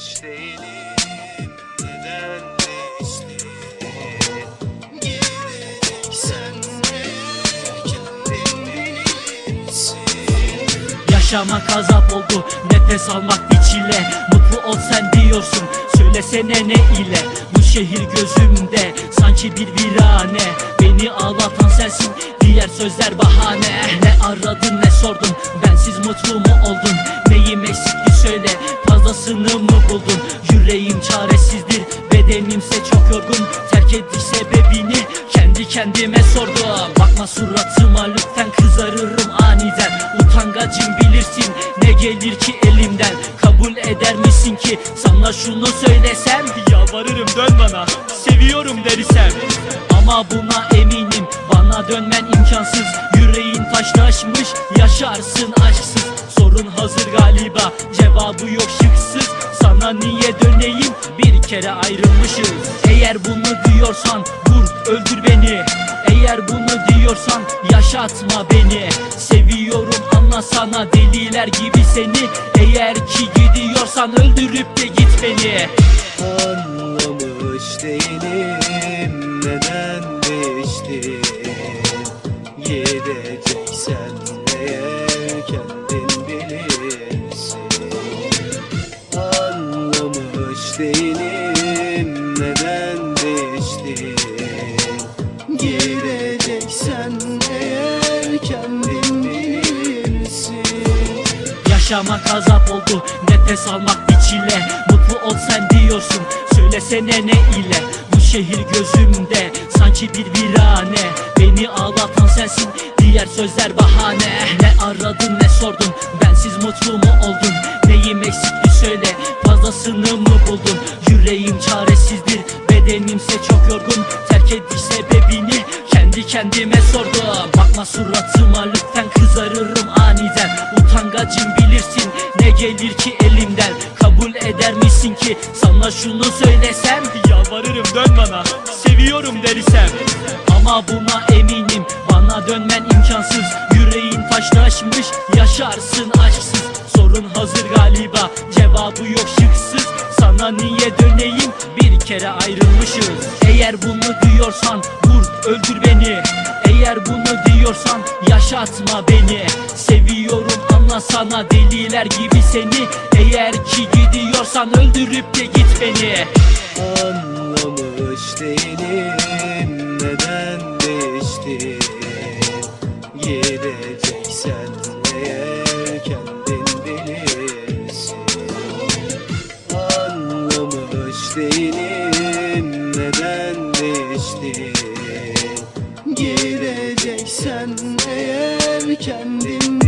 Anlamış değilim neden Yaşamak azap oldu Nefes almak bir çile Mutlu ol sen diyorsun Söylesene ne ile. Bu şehir gözümde Sanki bir virane. Beni ağlatan sensin Diğer sözler bahane. Ne aradın ne sordun Bensiz mutlu mu oldun? Neyim eksikti söyle Fazlasını mı buldun? Yüreğim çaresizdir Bedenimse çok yorgun. Terk ediş sebebini Kendi kendime sordum. Bakma suratıma lütfen kızarırım aniden. Utangacım bilirsin ne gelir ki elimden? Kabul eder misin ki sana şunu söylesem? Yalvarırım dön bana. Seviyorum derisem. Ama buna eminim bana dönmen imkansız taşlaşmış yaşarsın aşksız. Sorun hazır galiba cevabı yok şıksız. Sana niye döneyim? Bir kere ayrılmışız. Eğer bunu diyorsan vur öldür beni. Eğer bunu diyorsan yaşatma beni. Seviyorum anlasana deliler gibi seni. Eğer ki gidiyorsan öldürüp de git beni kendin bilirsin Yaşamak azap oldu Nefes almak bir çile. Mutlu ol sen diyorsun Söylesene ne ile? Bu şehir gözümde Sanki bir virane. Beni ağlatan sensin Diğer sözler bahane. Ne aradın ne sordun Bensiz mutlu mu oldun? Neyim eksikti söyle Fazlasını mı buldun? Yüreğim çaresizdir Bedenimse çok yorgun. Terk ediş sebebini Kendi kendime sordum Bakma suratıma lütfen kızarırım aniden. Utangacım bilirsin ne gelir ki elimden. Kabul eder misin ki sana şunu söylesem? Yalvarırım dön bana. Seviyorum derisem. Ama buna eminim. Bana dönmen imkansız. Yüreğin taşlaşmış yaşarsın aşksız. Sorun hazır galiba cevabı yok şıksız. Sana niye döneyim? Bir kere ayrılmışız Eğer bunu diyorsan vur öldür beni. Eğer bunu diyorsan yaşatma beni. Seviyorum anlasana deliler gibi seni. Eğer ki gidiyorsan öldürüp de git beni. Anlamış değilim. Neden değişti Gideceksen eğer kendin bilirsin. Anlamış değilim. Neden değişti Gideceksen eğer kendin